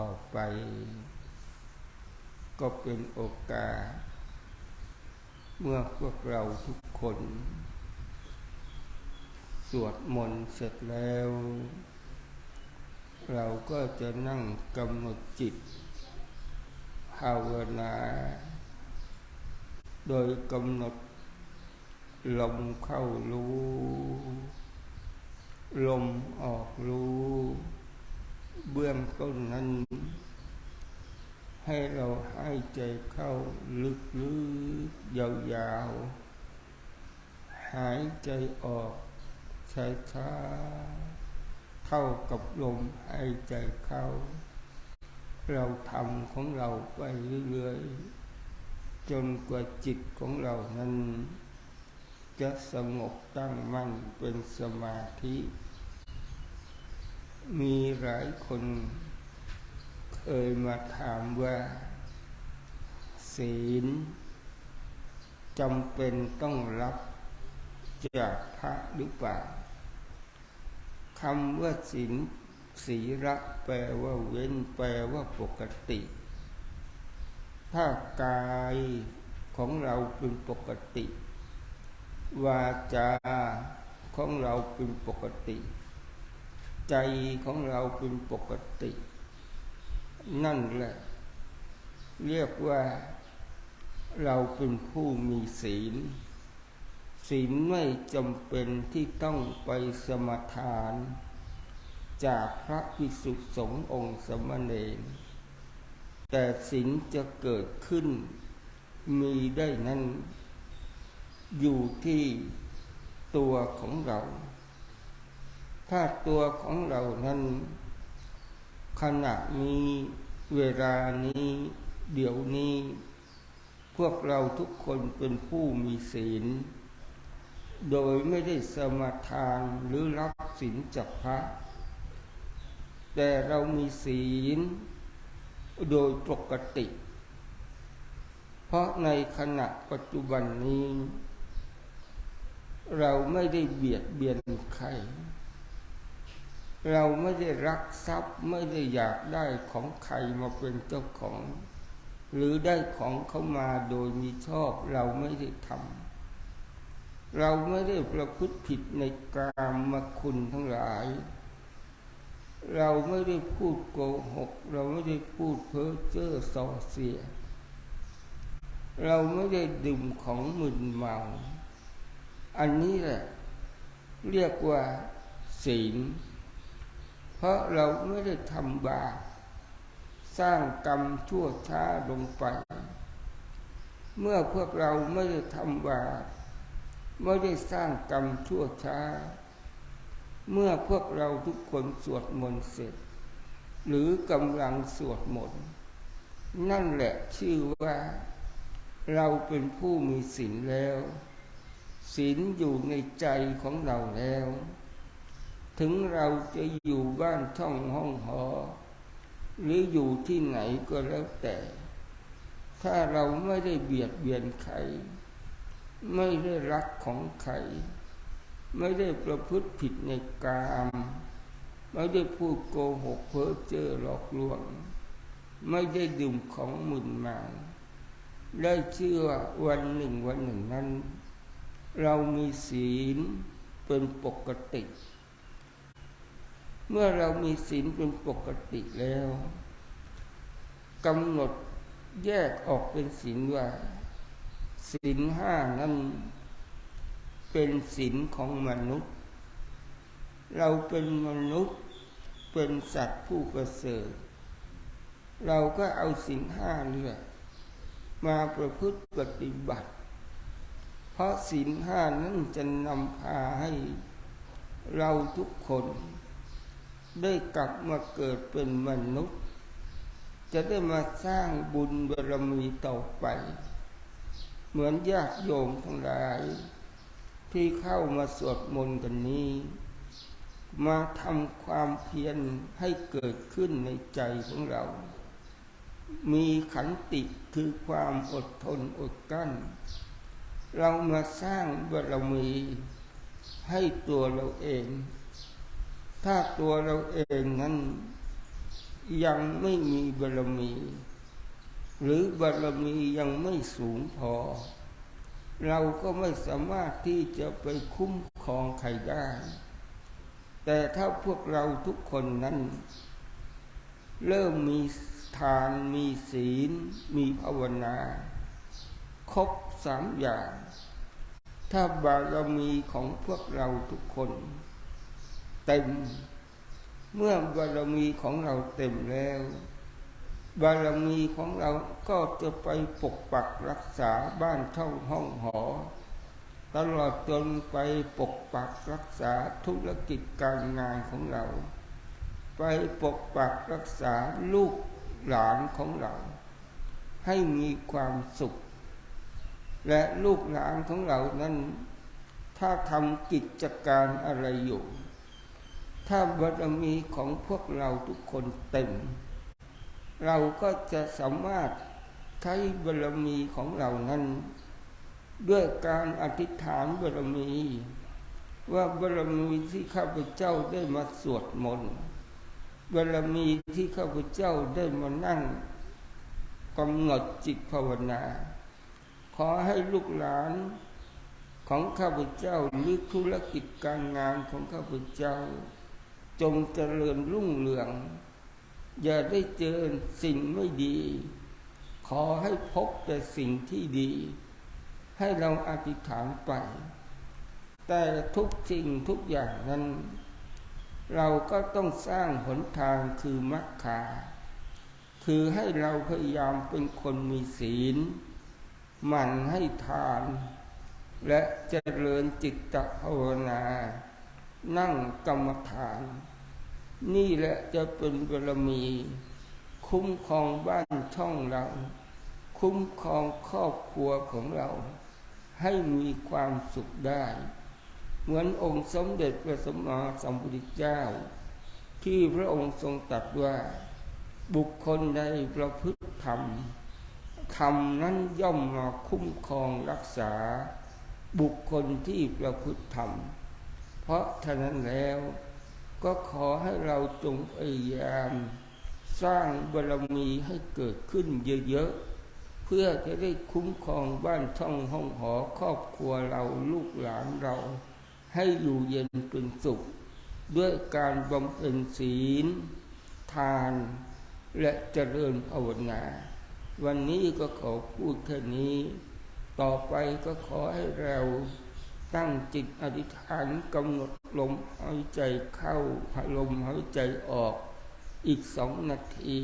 ต่อไป ก็เป็นโอกาส เมื่อพวกเราทุกคน สวดมนต์เสร็จแล้ว เราก็จะนั่งกำหนดจิต ภาวนา โดยกำหนดลมเข้ารู้ ลมออกรู้ เบื้องต้นนั้น ให้เราให้ใจเข้าลึกๆยาวๆ หายใจออกช้าๆเท่ากับลมหายใจเข้า เราทำของเราไปเรื่อยๆ จนกว่าจิตของเรานั้น จะสงบตั้งมั่นเป็นสมาธิ มี หลายคนเคยมาถามว่า ศีลจำเป็นต้องรับจากพระหรือเปล่าคำว่าศีลศีระแปลว่าเว้นแปลว่าปกติ ถ้ากายของเราเป็นปกติ วาจาของเราเป็นปกติ ใจของเราเป็นปกติ นั่นแหละ เรียกว่าเราเป็นผู้มีศีล ศีลไม่จำเป็นที่ต้องไปสมทาน จากพระภิกษุสงฆ์องค์สมณเณรแต่ศีลจะเกิดขึ้น มีได้นั้น อยู่ที่ตัวของเรา ถ้าตัวของเรานั้น ขณะนี้เวลานี้เดี๋ยวนี้ พวกเราทุกคนเป็นผู้มีศีล โดยไม่ได้สมาทานหรือรับศีลจากพระ แต่เรามีศีลโดยปกติ เพราะในขณะปัจจุบันนี้ เราไม่ได้เบียดเบียนใคร เราไม่ได้รักทรัพย์ไม่ได้อยากได้ของใครมาเป็นเจ้าของ หรือได้ของเขามาโดยมีชอบเราไม่ได้ทำเราไม่ได้ประพฤติผิดในกามมาคุณทั้งหลาย เราไม่ได้พูดโกหก เราไม่ได้พูดเพ้อเจ้อส่อเสีย เราไม่ได้ดื่มของมึนเมา อันนี้แหละเรียกว่าศีล ราะเราไม่ได้ทำบาปสร้างกรรมชั่วช้าลงไป เมื่อพวกเราไม่ได้ทำบาปไม่ได้สร้างกรรมชั่วช้า เมื่อพวกเราทุกคนสวดมนต์เสร็จ หรือกำลังสวดมนต์นั่นแหละชื่อว่า เราเป็นผู้มีศีลแล้วศีลอยู่ในใจของเราแล้ว ถึงเราจะอยู่บ้านช่องห้องหอ หรืออยู่ที่ไหนก็แล้วแต่ ถ้าเราไม่ได้เบียดเบียนใคร ไม่ได้รักของใคร ไม่ได้ประพฤติผิดในกามไม่ได้พูดโกหกเพ้อเจ้อหลอกลวง ไม่ได้ดื่มของมึนเมาได้เชื่อวันหนึ่งวันหนึ่งนั้น เรามีศีลเป็นปกติ เมื่อเรามีศีลเป็นปกติแล้วกำหนดแยกออกเป็นศีลว่าศีลห้านั้นเป็นศีลของมนุษย์ เราเป็นมนุษย์เป็นสัตว์ผู้ประเสริฐ เราก็เอาศีลห้านี่แหละมาประพฤติปฏิบัติ เพราะศีลห้านั้นจะนำพาให้เราทุกคน ได้กลับมาเกิดเป็นมนุษย์ จะได้มาสร้างบุญบารมีต่อไป เหมือนญาติโยมทั้งหลาย ที่เข้ามาสวดมนต์กันนี้ มาทำความเพียรให้เกิดขึ้นในใจของเรา มีขันติคือความอดทนอดกั้น เรามาสร้างบารมีให้ตัวเราเอง ถ้าตัวเราเองนั้นยังไม่มีบารมี หรือบารมียังไม่สูงพอ เราก็ไม่สามารถที่จะไปคุ้มครองใครได้ แต่ถ้าพวกเราทุกคนนั้น เริ่มมีทานมีศีล มีภาวนา ครบสามอย่าง ถ้าบารมีของพวกเราทุกคน เต็ม เมื่อบารมีของเราเต็มแล้ว บารมีของเราก็จะไปปกปักรักษาบ้านเช่องห้องหอ ตลอดจนไปปกปักรักษาธุรกิจการงานของเรา ไปปกปักรักษาลูกหลานของเรา ให้มีความสุข และลูกหลานของเรานั้นถ้าทำกิจการอะไรอยู่ ถ้าบารมีของพวกเราทุกคนเต็ม เราก็จะสามารถใช้บารมีของเรานั้น ด้วยการอธิษฐานบารมี ว่าบารมีที่ข้าพเจ้าได้มาสวดมนต์บารมีที่ข้าพเจ้าได้มานั่งกำหนดจิตภาวนา ขอให้ลูกหลานของข้าพเจ้าหรือธุรกิจการงานของข้าพเจ้า จงเจริญรุ่งเรือง อย่าได้เจอสิ่งไม่ดี ขอให้พบแต่สิ่งที่ดี ให้เราอธิษฐานไป แต่ทุกสิ่งทุกอย่างนั้น เราก็ต้องสร้างหนทางคือมรรคาคือให้เราพยายามเป็นคนมีศีลหมั่นให้ทาน และเจริญจิตภาวนา นั่งกรรมฐาน นี่แหละจะเป็นบารมี คุ้มครองบ้านช่องเรา คุ้มครองครอบครัวของเรา ให้มีความสุขได้ เหมือนองค์สมเด็จพระสัมมาสัมพุทธเจ้า ที่พระองค์ทรงตรัสว่า บุคคลใดประพฤติธรรมธรรมนั้นย่อมมาคุ้มครองรักษา บุคคลที่ประพฤติธรรม เพราะฉะนั้นแล้วก็ขอให้เราจงพยายาม สร้างบารมีให้เกิดขึ้นเยอะๆ เพื่อจะได้คุ้มครองบ้านช่องห้องหอครอบครัวเราลูกหลานเรา ให้อยู่เย็นเป็นสุข ด้วยการบำเพ็ญศีล ทาน และเจริญภาวนา วันนี้ก็ขอพูดแค่นี้ ต่อไปก็ขอให้เรา ตั้งจิตอธิษฐานกำหนดลมหายใจเข้าลมหายใจออกอีกสองนาที